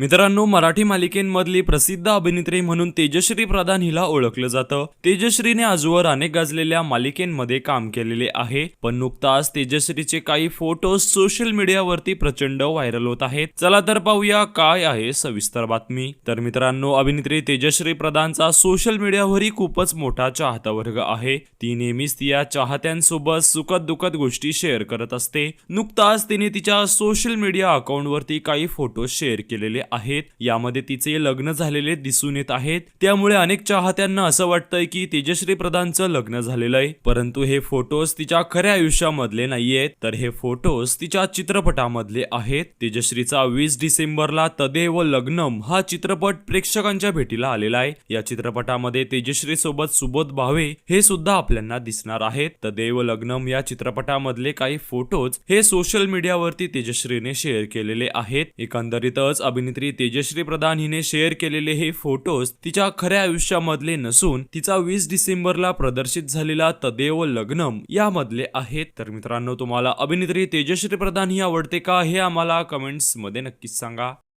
मित्रांनो मराठी मालिकेंमधली प्रसिद्ध अभिनेत्री म्हणून तेजश्री प्रधान हिला ओळखलं जातं. तेजश्रीने आजवर अनेक गाजलेल्या मालिकेंमध्ये काम केलेले आहे पण नुकताच तेजश्रीचे काही फोटो सोशल मीडियावरती प्रचंड व्हायरल होत आहेत. चला तर पाहूया काय आहे सविस्तर बातमी. तर मित्रांनो अभिनेत्री तेजश्री प्रधानचा सोशल मीडियावरही खूपच मोठा चाहता वर्ग आहे. ती नेहमीच तिच्या चाहत्यांसोबत सुखद दुखद गोष्टी शेअर करत असते. नुकताच तिने तिच्या सोशल मीडिया अकाउंटवरती काही फोटो शेअर केलेले आहेत. यामध्ये तिचे लग्न झालेले दिसून येत आहेत. त्यामुळे अनेक चाहत्यांना असं वाटतंय की तेजश्री प्रधानचं लग्न झालेलं आहे. परंतु हे फोटोज तिच्या खऱ्या आयुष्यामधले नाहीयेत. तर हे फोटोज तिच्या चित्रपटामधले आहेत. तेजश्रीचा वीस डिसेंबरला तदेव लग्नम हा चित्रपट प्रेक्षकांच्या भेटीला आलेला आहे. या चित्रपटामध्ये तेजश्री सोबत सुबोध भावे हे सुद्धा आपल्याला दिसणार आहेत. तदेव लग्नम या चित्रपटामधले काही फोटोज हे सोशल मीडियावरती तेजश्रीने शेअर केलेले आहेत. एकंदरीतच अभिनेत्री अभिनेत्री तेजश्री प्रधान हिने शेअर केलेले हे फोटोज तिच्या खऱ्या आयुष्यामधले नसून तिचा वीस डिसेंबरला प्रदर्शित झालेला तदेव लग्नम यामधले आहेत. तर मित्रांनो तुम्हाला अभिनेत्री तेजश्री प्रधान ही आवडते का हे आम्हाला कमेंट्समध्ये नक्कीच सांगा.